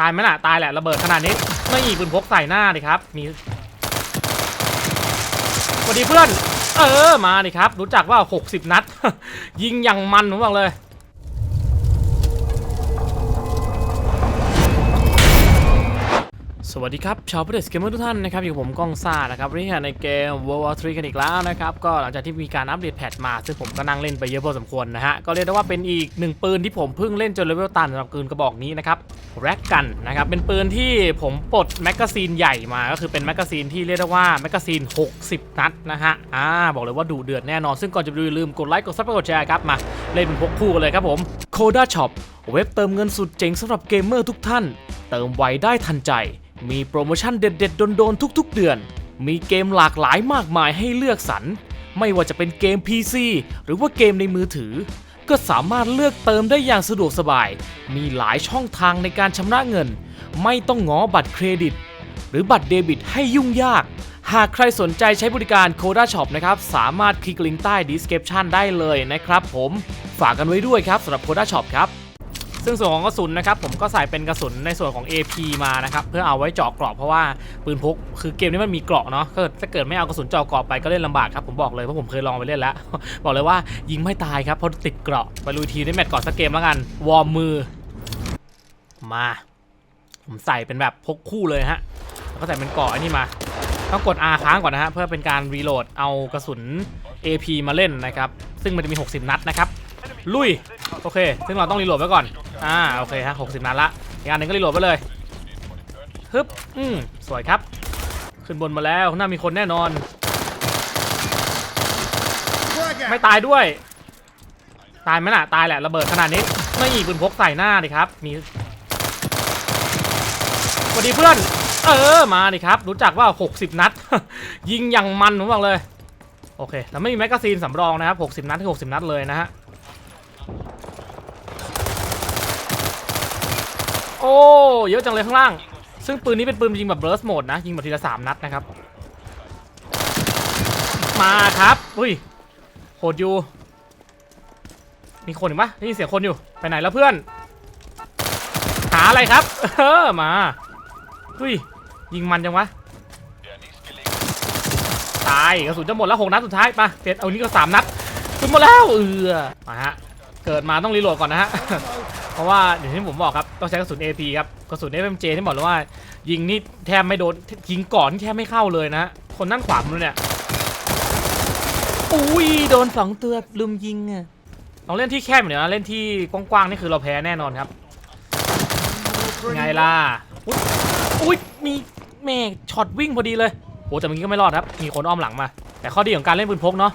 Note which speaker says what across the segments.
Speaker 1: ตายไหมล่ะ ตายแหละระเบิดขนาดนี้ไม่มีปืนพกใส่หน้าดิครับ มีสวัสดีเพื่อน เออมาดิครับ รู้จักว่า 60 นัด ยิงอย่างมันผมบอกเลย สวัสดีครับ ชาวประเดสเกมเมอร์ทุกท่านนะครับ อยู่กับผมก้องซ่านะครับวันนี้ในเกม World War 3 กันอีกแล้วนะครับ ก็หลังจากที่มีการอัปเดตแพทมา ซึ่งผมก็นั่งเล่นไปเยอะพอสมควรนะฮะ ก็เรียกได้ว่าเป็นอีกหนึ่งปืนที่ผมเพิ่งเล่นจนเลเวลตันสำหรับปืนกระบอกนี้นะครับแร็กกันนะครับ เป็นปืนที่ผมปลดแมกกาซีนใหญ่มา ก็คือเป็นแมกกาซีนที่เรียกได้ว่าแมกกาซีน 60 นัดนะฮะ อ่า บอกเลยว่าดุเดือดแน่นอน ซึ่งก่อนจะดูอย่าลืมกดไลค์ กดซับสไครต์กดแชร์ครับ มา เล่นเป็นพกคู่กันเลยครับผม Coda Shop เว็บเติมเงินสุดเจ๋งสำหรับเกมเมอร์ทุกท่าน เติมไวได้ทันใจ มีโปรโมชั่นเด็ดๆ โดนๆ ทุกๆ เดือน มีเกมหลากหลายมากมายให้เลือกสรร ไม่ว่าจะเป็นเกม PC หรือว่าเกมในมือถือ ก็สามารถเลือกเติมได้อย่างสะดวกสบาย มีหลายช่องทางในการชำระเงิน ไม่ต้องง้อบัตรเครดิต หรือบัตรเดบิตให้ยุ่งยาก หากใครสนใจใช้บริการ Coda Shop นะครับ สามารถคลิกลิงก์ใต้ description ได้เลยนะครับผม ฝากกันไว้ด้วยครับสำหรับ Coda Shop ครับ ซึ่งส่วนของกระสุนนะครับผมก็ใส่เป็นกระสุนในส่วนของ AP มานะครับเพื่อเอาไว้เจาะเกราะเพราะว่าปืนพกคือเกมนี้มันมีเกราะเนาะก็ถ้าเกิดไม่เอากระสุนเจาะเกราะไปก็เล่นลำบากครับผมบอกเลยเพราะผมเคยลองไปเล่นแล้ว บอกเลยว่ายิงไม่ตายครับเพราะติดเกราะไปลุยทีได้แมตช์ก่อนสักเกมแล้วกันวอร์มมือมาผมใส่เป็นแบบพกคู่เลยฮะแล้วก็ใส่เป็นเกราะอันนี้มาต้องกด R ค้างก่อนนะฮะเพื่อเป็นการรีโหลดเอากระสุน AP มาเล่นนะครับซึ่งมันจะมี 60 นัดนะครับ ลุย โอเค ซึ่งเราต้องรีโหลดไว้ก่อน อ่า โอเคฮะหกสิบนัดละ อีกอันหนึ่งก็รีโหลดไปเลยฮึบ อืม สวยครับ ขึ้นบนมาแล้วน้ามีคนแน่นอน ไม่ตายด้วย ตายไหมล่ะ ตายแหละ ระเบิดขนาดนี้ ไม่มีกปืนพกใส่หน้าดิครับ มีสวัสดีเพื่อน เออ มาดิครับ รู้จักว่า 60 นัด ยิงอย่างมันผมบอกเลย โอเค แต่ไม่มีแมกกาซีนสำรองนะครับ 60 นัดที่60 นัดเลยนะฮะ โอ้เยอะจังเลยข้างล่าง ซึ่งปืนนี้เป็นปืนยิงแบบเบิร์สโหมดนะ ยิงแบบทีละสามนัดนะครับ มาครับอุ้ยโหดอยู่ มีคนอยู่ปะได้ยินเสียงคนอยู่ไปไหนแล้วเพื่อน หาอะไรครับเออมาอุ้ยยิงมันจังวะตายกระสุนจะหมดแล้วหกนัดสุดท้ายมาเสร็จเอานี่ก็สามนัดสุดหมดแล้วเออมาฮะ เกิดมาต้องรีโหลดก่อนนะฮะ เพราะว่าอย่างที่ผมบอกครับ ต้องใช้กระสุน AP ครับ กระสุน FMJ ที่บอกเลยว่า ยิงนี่แทบไม่โดน ยิงก่อนที่แทบไม่เข้าเลยนะฮะคนนั่นขวามือเนี่ย อุ้ยโดนสองตัวลุมยิงอะลองเล่นที่แคบเหมือนนะเล่นที่กว้างๆนี่คือเราแพ้แน่นอนครับ ไงล่ะ อุ๊ยอุ้ยมีแม่ช็อตวิ่งพอดีเลยโอ้แต่เมื่อกี้ก็ไม่รอดครับ มีคนอ้อมหลังมา แต่ข้อดีของการเล่นปืนพกเนาะ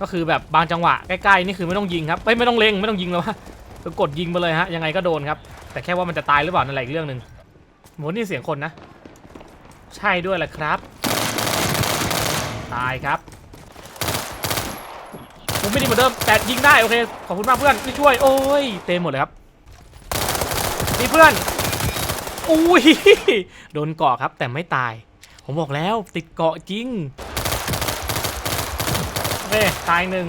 Speaker 1: ก็คือแบบบางจังหวะใกล้ๆนี่คือไม่ต้องยิงครับไม่ไม่ต้องเล็งไม่ต้องยิงแล้วว่าคือกดยิงไปเลยฮะยังไงก็โดนครับ แต่แค่ว่ามันจะตายหรือเปล่านั่นแหละอีกเรื่องหนึ่งโหนี่เสียงคนนะ ใช่ด้วยแหละครับ ตายครับผมไม่ดีเหมือนเดิมแต่ยิงได้โอเคขอบคุณมากเพื่อนที่ช่วย โอ้ยเต็มหมดเลยครับนี่เพื่อนอุ้ยโดนเกาะครับแต่ไม่ตาย ผมบอกแล้วติดเกาะจริง เคตายหนึ่ง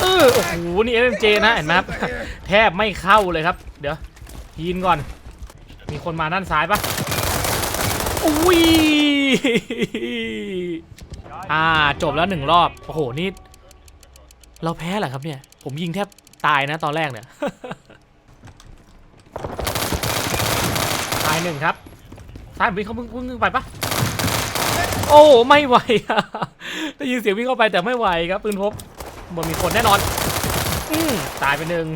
Speaker 1: เออโอ้โหนี่ FMJ นะเห็นไหมครับแทบไม่เข้าเลยครับ เดี๋ยวยินก่อน มีคนมาด้านซ้ายปะอุ้ยอ่าจบแล้วหนึ่งรอบ โอ้โหนี่ เราแพ้เหรอครับเนี่ย ผมยิงแทบตายนะตอนแรกเนี่ย ตายหนึ่งครับซ้ายผมวิ่งเขาวิ่งวิ่งไปปะโอ้ ไม่ไหวอะ ได้ยินเสียงวิ่งเข้าไปแต่ไม่ไหวครับปืนพกมันมีคนแน่นอนอืตายไปหนึ่ง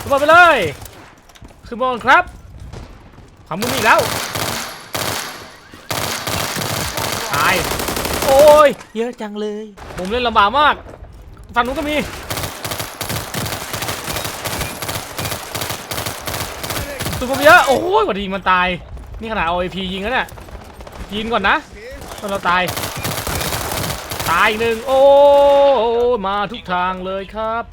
Speaker 1: ขึ้นบอลไปเลยขึ้นบอลครับขวามือมีอีกแล้วตายโอ้ยเยอะจังเลย ผมเล่นลำบากมากฝั่งนู้นก็มีตัวผมเยอะโอ้ยกว่าจะยิงมันตาย นี่ขนาดเอาไอพียิงแล้วเนี่ยยิงก่อนนะตอนเราตาย ตายหนึ่งโอ้มาทุกทางเลยครับ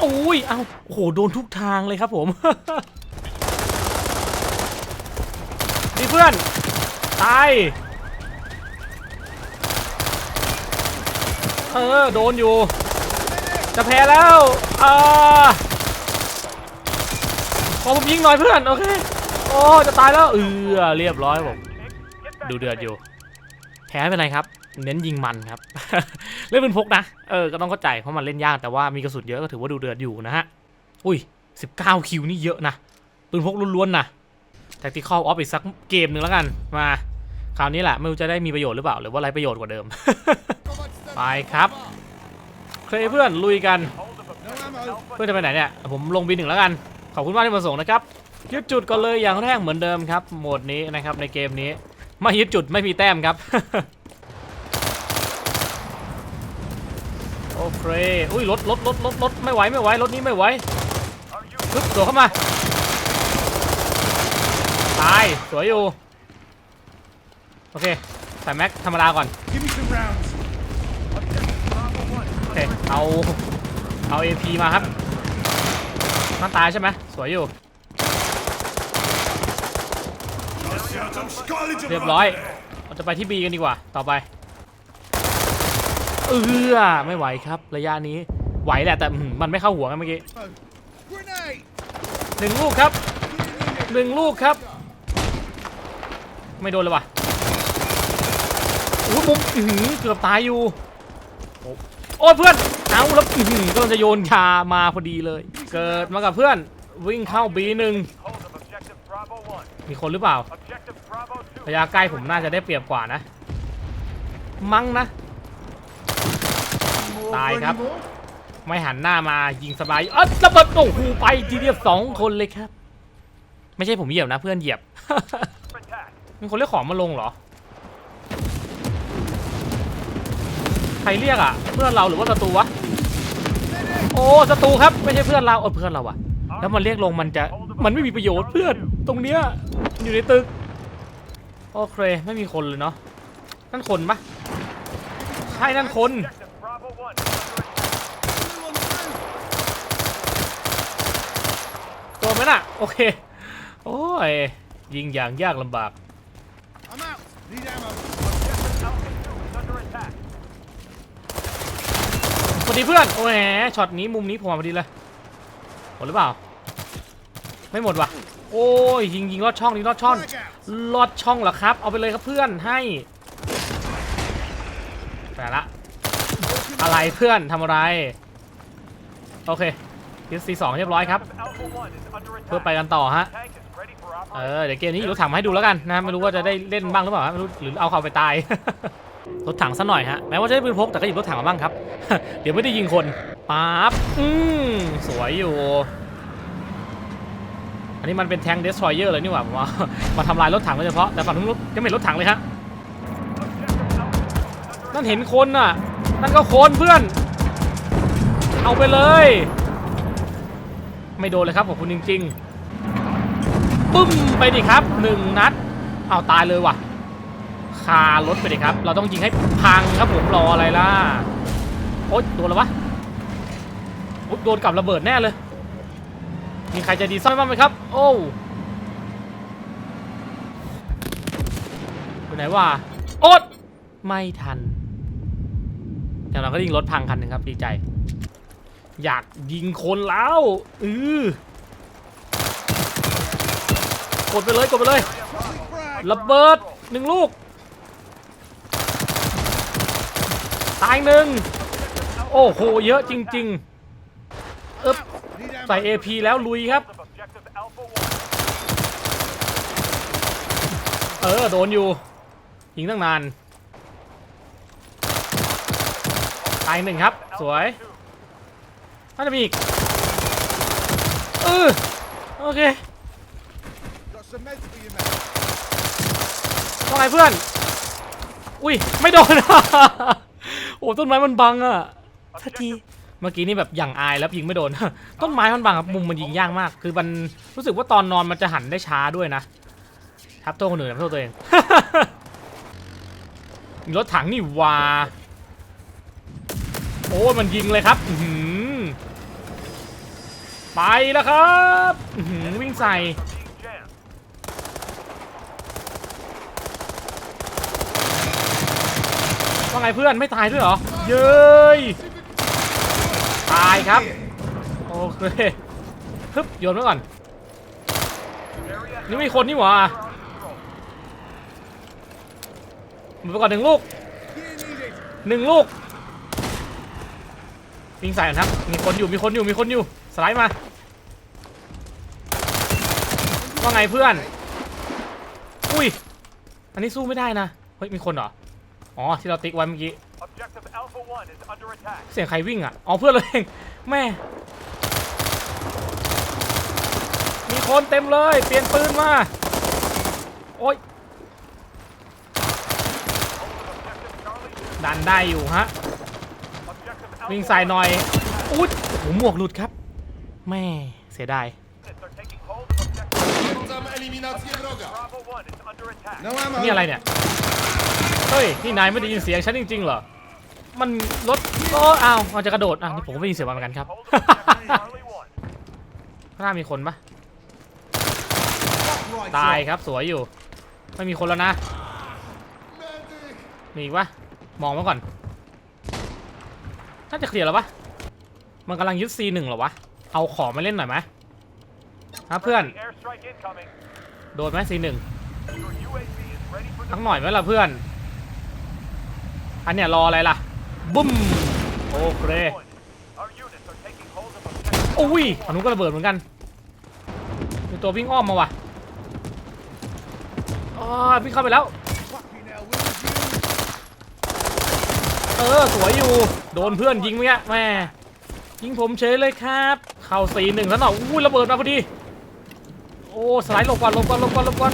Speaker 1: โอ้ย เอาโอ้โห โดนทุกทางเลยครับผม ดีเพื่อน ตาย เออ โดนอยู่ จะแพ้แล้วอ่าขอผมยิงหน่อยเพื่อน โอเค โอ้ จะตายแล้ว เออ เรียบร้อยผม ดูเดือดอยู่ แพ้เป็นไรครับ เน้นยิงมันครับ เล่นเป็นพกนะ เออ ก็ต้องเข้าใจ เพราะมันเล่นยาก แต่ว่ามีกระสุนเยอะก็ถือว่าดูเดือดอยู่นะฮะ อุ้ย 19 คิวนี่เยอะนะ ปืนพกล้วนๆนะ Tactical Off อีกสักเกมหนึ่งแล้วกัน มา คราวนี้แหละ ไม่รู้จะได้มีประโยชน์หรือเปล่า หรือว่าไรประโยชน์กว่าเดิม ไปครับ เคยเพื่อนลุยกันเพื่อนจะไปไหนเนี่ยผมลงบินหนึ่งแล้วกัน ขอบคุณมากที่มาส่งนะครับยึดจุดก่อนเลยอย่างแรกเหมือนเดิมครับโหมดนี้นะครับในเกมนี้ไม่ยึดจุดไม่มีแต้มครับโอเคอุ้ยรถรถรถรถรถไม่ไหวไม่ไหวรถนี้ไม่ไหวปึ๊บตัวเข้ามาตายสวยอยู่โอเคใส่แม็กธรรมดาก่อน
Speaker 2: Give me some rounds.
Speaker 1: โอเคเอาเอา AP มาครับนั่นตายใช่ไหมสวยอยู่ เรียบร้อยเราจะไปที่ B กันดีกว่า ต่อไป เออไม่ไหวครับ ระยะนี้ไหวแหละแต่มันไม่เข้าหัวกันเมื่อกี้หนึ่งลูกครับหนึ่งลูกครับ ไม่โดนเลยว่ะโอ้ยมุมอื้อเกือบตายอยู่ โอ้ยเพื่อน เอาแล้วอื้อหือก็จะโยนยามาพอดีเลย เกิดมากับเพื่อนวิ่งเข้าบีหนึ่งมีคนหรือเปล่าระยะใกล้ผมน่าจะได้เปรียบกว่านะ มั้งนะ ตายครับ ไม่หันหน้ามายิงสบายเออระเบิดโอ้โหไปทีเดียวสองคนเลยครับ ไม่ใช่ผมเหยียบนะเพื่อนเหยียบมีคนเรียกของมาลงเหรอ รเรียกอะ เพื่อนเราหรือว่าศัตรูวะ โอ้ศัตรูครับ ไม่ใช่เพื่อนเราเออเพื่อนเราอะแล้วมันเรียกลงมันจะ มันไม่มีประโยชน์เพื่อน ตรงเนี้ย อยู่ในตึก โอเค ไม่มีคนเลยเนาะ นั่นคนปะใช่นั่นคน ตัวไหมน่ะ โอเค โอ้ย ยิงอย่างยากลำบาก
Speaker 2: I'm out. Need ammo.
Speaker 1: สวัส ดีเพื่อนโอ้ยช็อตนี้มุมนี้ผมมาพอดีเลยหมดหรือเปล่า ไม่หมดว่ะ โอ้ยยิงยิงลอดช่องยิงลอดช่องลอดช่องเหรอครับ เอาไปเลยครับเพื่อนให้แต่ละอะไรเพื่อนทำอะไร โอเคทีซีสองเรียบร้อยครับ เพื่อไปกันต่อฮะเออเดี๋ยวเกมนี้รถถังมให้ดูแล้วกันนะไม่รู้ว่าจะได้เล่นบ้างหรือเปล่าไม่รู้หรือเอาเขาไปตาย รถถังซะหน่อยฮะแม้ว่าจะได้ปืนพกแต่ก็หยิบรถถังมาบ้างครับ เดี๋ยวไม่ได้ยิงคนปั๊บอืมสวยอยู่ อันนี้มันเป็นแทงเดสทรอยเยอร์เลยนี่หว่าผมามาทำลายรถถังโดยเฉพาะแต่ฝั่งนู้นยังไม่เห็นรถถังเลยฮะนั่นเห็นคนน่ะนั่นก็คนเพื่อน เอาไปเลย ไม่โดนเลยครับขอบคุณจริงๆปึ้มไปดิครับหนึ่งนัดเอาตายเลยว่ะ คารถไปดิครับ เราต้องยิงให้พังครับผมรออะไรล่ะ โอ๊ยโดนแล้ววะโอ๊ยโดนกับระเบิดแน่เลย มีใครจะดีซ่อนบ้างไหมครับ โอ้อยู่ไหนวะโอ๊ตไม่ทันอย่างเราก็ยิงรถพังคันหนึ่งครับดีใจ อยากยิงคนแล้วอือกดไปเลยกดไปเลยระเบิดหนึ่งลูก ตายหนึ่งโอ้โห เยอะจริงๆอึ๊บใส่ AP แล้วลุยครับ เออ โดนอยู่ยิงตั้งนาน ตายหนึ่งครับ สวย น่าจะมีอีกเออโอเค
Speaker 2: Got some meds for you, mate.
Speaker 1: ว่าไงเพื่อน อุ้ย ไม่โดน อ้ต้นไม้มันบังอะทันทีเมื่อกี้นี่แบบอย่างอายแล้วยิงไม่โดน ต้นไม้มันบังครับมุมมันยิงยากมาก คือมันรู้สึกว่าตอนนอนมันจะหันได้ช้าด้วยนะทับโทษคนอื่นทับโทษตัวเองมีรถถังนี่หวาโอ้ยมันยิงเลยครับอื้อหือไปแล้วครับอื้อหือวิ่งใส่ ว่าไงเพื่อนไม่ตายด้วยเหรอ เย้ยตายครับ โอเคฮึบโยนไว้ก่อน นี่มีคนนี่หว่ามันไปก่อนหนึ่งลูกหนึ่งลูกยิงใส่ก่อนครับ มีคนอยู่มีคนอยู่มีคนอยู่สไลด์มาว่าไงเพื่อน อุ้ย อันนี้สู้ไม่ได้นะ เฮ้ย มีคนเหรอ อ๋อที่เราติ๊กไว้เมื่อกี้
Speaker 3: Objective Alpha 1 is under attack.
Speaker 1: เสียงใครวิ่งอะ อ๋อเพื่อนเราเอง แม่ มีคนเต็มเลย เปลี่ยนปืนมา โอ๊ย
Speaker 3: Objective Charlie 2.
Speaker 1: ดันได้อยู่ฮะ
Speaker 3: Objective Alpha
Speaker 1: วิ่งใส่หน่อย อุ๊ยโอ้โหหมวกหลุดครับ แม่ เสียดาย
Speaker 3: units are taking hold of Objective
Speaker 2: Potwierdzam eliminację wroga.
Speaker 3: Bravo 1 is under attack.
Speaker 2: No ammo.
Speaker 1: นี่อะไรเนี่ย เฮ้ย นี่นายไม่ได้ยินเสียงฉันจริงๆเหรอ มันรถโอ้อ้าวมันจะกระโดด อะนี่ผมก็ไม่ได้ยินเสียงมันเหมือนกันครับ
Speaker 3: Hold of Objective Charlie 1.
Speaker 1: ข้างหน้ามีคนปะ
Speaker 2: Right
Speaker 1: ตาย
Speaker 2: shot.
Speaker 1: ครับสวยอยู่ ไม่มีคนแล้วนะมีอีกปะมองไว้ก่อน น่าจะเคลียร์แล้วปะมันกำลังยึด C1 เหรอวะ เอาของมาเล่นหน่อยไหมฮะเพื่อน
Speaker 3: Friendly Airstrike incoming.
Speaker 1: โดนไหม C1
Speaker 3: Your UAV is ready for
Speaker 1: ทั้งหน่อยไหมล่ะเพื่อน อันเนี้ยรออะไรล่ะ บุ้ม โอเค
Speaker 3: Our units are taking hold of Objective
Speaker 1: อุ้ยอันนู้นก็ระเบิดเหมือนกันมีตัววิ่งอ้อมมาว่ะอ๋อวิ่งเข้าไปแล้ว เออ สวยอยู่ โดนเพื่อนยิงเมื่อกี้แม่ยิงผมเฉยเลยครับ เข้าสีหนึ่งแล้วหน่อยอุ้ยระเบิดมาพอดี อ้สไลด์หลบก่อนหลบก่อนหลบก่อนหลบก่อน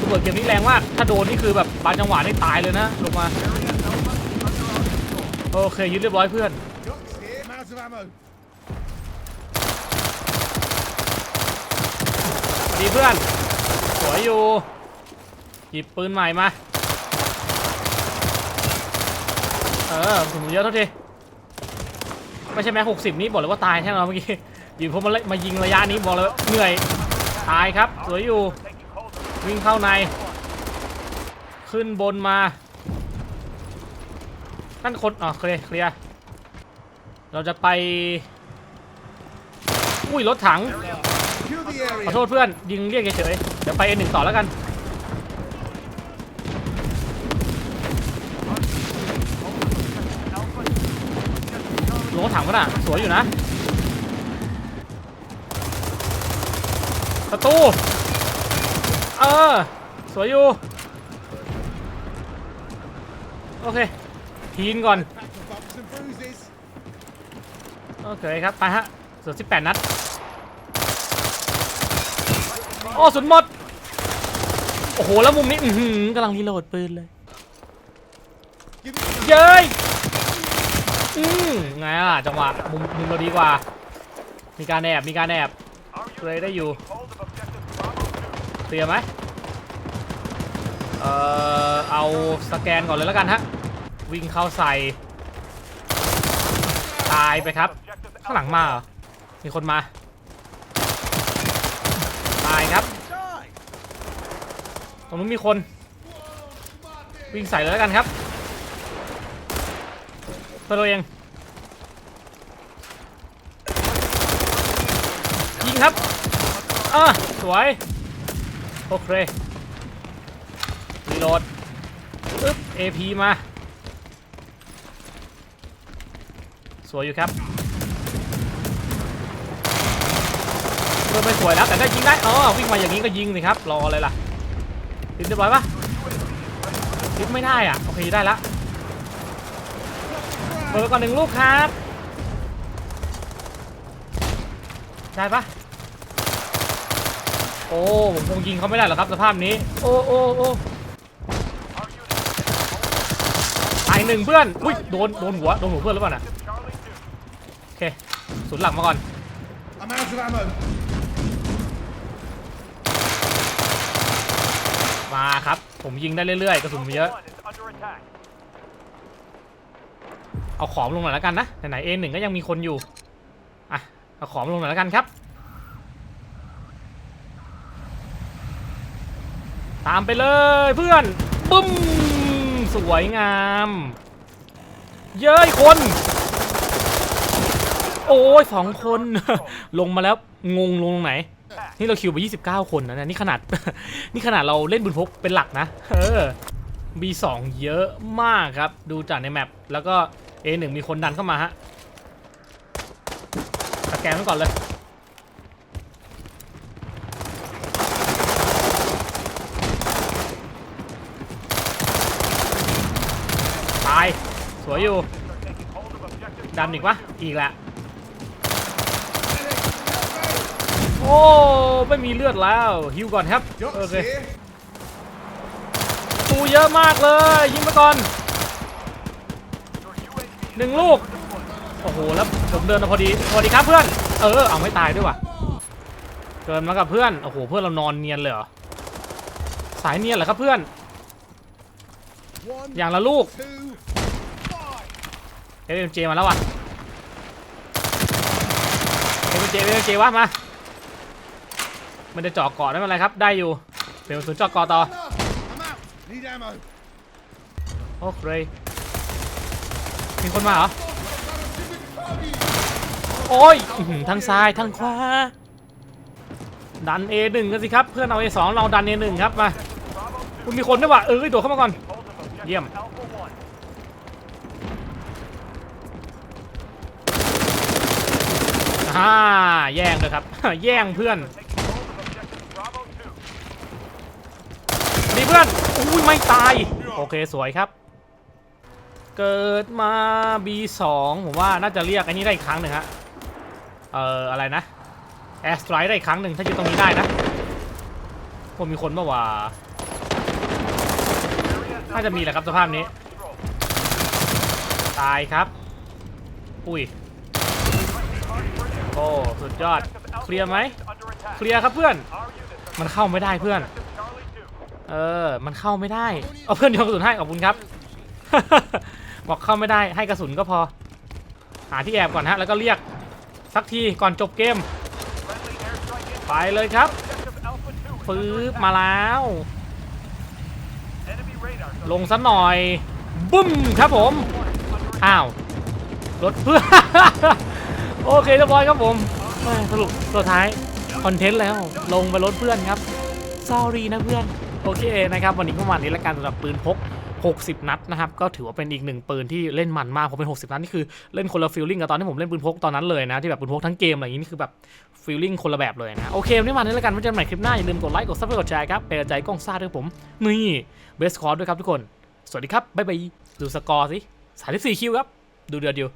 Speaker 1: ระเบิดเกมนี้แรงมาก ถ้าโดนนี่คือแบบบางจังหวะนี่ตายเลยนะลงมา โอเคยึดเรียบร้อยเพื่อน ดีเพื่อน สวยอยู่ หยิบปืนใหม่มา เออถุงเยอะเท่าทีไม่ใช่แม็กหกสิบนี้บอกเลยว่าตายแน่นอนเมื่อกี้หยิบผมมาเลยมายิงระยะนี้บอกเลยเหนื่อย ตายครับ สวยอยู่ วิ่งเข้าใน ขึ้นบนมานั่นคนอ๋อเคลียร์เคลียร์เราจะไป อุ้ย รถถัง ขอโทษเพื่อน ยิงเรียกเฉยๆเดี๋ยวไป N1 ต่อแล้วกันรถถังก็น่ะ สวยอยู่นะ ประตู เออ สวยอยู่ โอเคทีนก่อน โอเคครับ ไปฮะส่วน18นัด โอ้ สุดหมด โอ้โห แล้วมุมนี้ อือกำลังรีโหลดปืนเลย เย้ย อืมไงล่ะ จังหวะ มุมมุมเราดีกว่า มีการแอบ มีการแอบเลยได้อยู่
Speaker 3: hold of Objective Bravo 2.
Speaker 1: เคลียร์ไหมเอ่อเอาสแกนก่อนเลยแล้วกันฮะ วิ่งเข้าใส่ ตายไปครับ ข้างหลังมาเหรอ มีคนมา ตายครับ ตรงนู้นมีคน วิ่งใส่เลยแล้วกันครับเพื่อตัวเองยิงครับอะสวย โอเครีโหลดอึ๊บ AP มา สวยอยู่ครับเริ่มไม่สวยแล้วแต่ได้ยิงได้อ๋อวิ่งมาอย่างนี้ก็ยิงสิครับ รออะไรล่ะติดเรียบร้อยปะติดไม่ได้อะ โอเค ได้ละเปิดไปก่อนหนึ่งลูกครับ ได้ปะ โอ้ผมคงยิงเขาไม่ได้หรอกครับสภาพนี้ โอ้โอ้โอ้ตายหนึ่งเพื่อนอุ้ยโดนโดนหัวโดนหัวเพื่อนหรือเปล่าน่ะ
Speaker 3: Charlie 2.
Speaker 1: โอเคสุดหลังมาก่อน
Speaker 2: I'm out of ammo.
Speaker 1: มาครับ ผมยิงได้เรื่อยๆกระสุนผมเยอะ
Speaker 3: Alpha 1 is under attack.
Speaker 1: เอาของลงหน่อยแล้วกันนะไหนๆ A1 ก็ยังมีคนอยู่อะเอาของลงหน่อยแล้วกันครับ ตามไปเลยเพื่อนปุ้มสวยงาม เย้ยคน โอ้ยสองคน ลงมาแล้วงงลงตรงไหน นี่เราคิวไป 29 คนนะเนี่ยนี่ขนาด นี่ขนาดเราเล่นบุญพกเป็นหลักนะเออ B2 เยอะมากครับ ดูจากในแมปแล้วก็ A1 มีคนดันเข้ามาฮะสแกนไว้ก่อนเลย ตาย ส วยอยู่
Speaker 3: Taking hold of objective
Speaker 1: ดันอีกวะอีกแหละโอ้ไม่มีเลือดแล้วฮิวก่อนครับโอ
Speaker 2: Jocks
Speaker 1: เค
Speaker 2: here.
Speaker 1: ตูเยอะมากเลยยิงมาก่อน
Speaker 3: Your UAV
Speaker 1: หนึ่งลูกโอ้โหแล้วผมเดินมาพอดีสวัสดีครับเพื่อนเออเอาไม่ตายด้วยว่ะเกินมากับเพื่อนโอ้โหเพื่อนเรานอนเนียนเลยเหรอสายเนียนเหรอครับเพื่อน
Speaker 2: One,
Speaker 1: อย่างละลูก
Speaker 2: two, five.
Speaker 1: เอ็มเจมาแล้วว่ะเอ็มเจเอ็มเจวะมา มันจะเจาะเกาะได้ไม่เป็นไรครับ ได้อยู่เดี๋ยวศูนย์เจาะเกาะต่อ
Speaker 2: Enough. I'm out. Need ammo.
Speaker 1: โอเคมีคนมาเหรอ โอ้ยอื้อหือทั้งซ้ายทั้งขวา ดัน A1 กันสิครับ เพื่อนเอา A2 เราดัน A1 ครับมาคุณมีคนด้วยว่ะเออโดดเข้ามาก่อน
Speaker 3: hold of objective
Speaker 1: เยี่ยม
Speaker 3: Alpha 1.
Speaker 1: อ่าแย่งเลยครับ แย่งเพื่อนดีเพื่อนอุ้ยไม่ตาย โอเคสวยครับ เกิดมา B2 ผมว่าน่าจะเรียกไอ้นี้ได้อีกครั้งหนึ่งฮะ เอ่อ อะไรนะแอสไตรได้อีกครั้งหนึ่งถ้าอยู่ตรงนี้ได้นะผมมีคนเมื่อว่าน่าจะมีแหละครับสภาพนี้ ตายครับ อุ้ย โอ้สุดยอด เคลียร์ไหมเคลียร์ครับเพื่อน มันเข้าไม่ได้เพื่อน เออ มันเข้าไม่ได้ เอาเพื่อนโยนกระสุนให้ขอบคุณครับ บอกเข้าไม่ได้ให้กระสุนก็พอ หาที่แอบก่อนฮะ แล้วก็เรียกสักทีก่อนจบเกม ไปเลยครับ
Speaker 3: Objective Alpha 2 is
Speaker 1: ปื๊
Speaker 3: under
Speaker 1: บมาแล้ว ลงสัหน่อยบึ้มครับผม อ้าว รถเพื่อน โอเคเรียบร้อยครับผมแม่สรุปตัวท้ายคอนเทนต์แล้วลงไปรถเพื่อนครับ sorry นะเพื่อน โอเคนะครับ วันนี้ก็ประมาณนี้ละกันสำหรับปืนพก 60 นัดนะครับ ก็ถือว่าเป็นอีกหนึ่งปืนที่เล่นมันมาก ผมเป็น 60 นัดนี่คือเล่นคนละฟีลลิ่งกับตอนที่ผมเล่นปืนพกตอนนั้นเลยนะ ที่แบบปืนพกทั้งเกมอะไรอย่างนี้นี่คือแบบฟีลลิ่งคนละแบบเลยนะ โอเควันนี้มานี้ละกันไว้เจอกันใหม่คลิปหน้า อย่าลืมกดไลค์ กดซับสไครต์กดแชร์ครับเป็นกำลังใจกล้องซ่าด้วยผม นี่เบสคอร์ด้วยครับทุกคน สวัสดีครับบ๊ายบายดูสกอร์สิ34คิวครับดูเดือดอยู่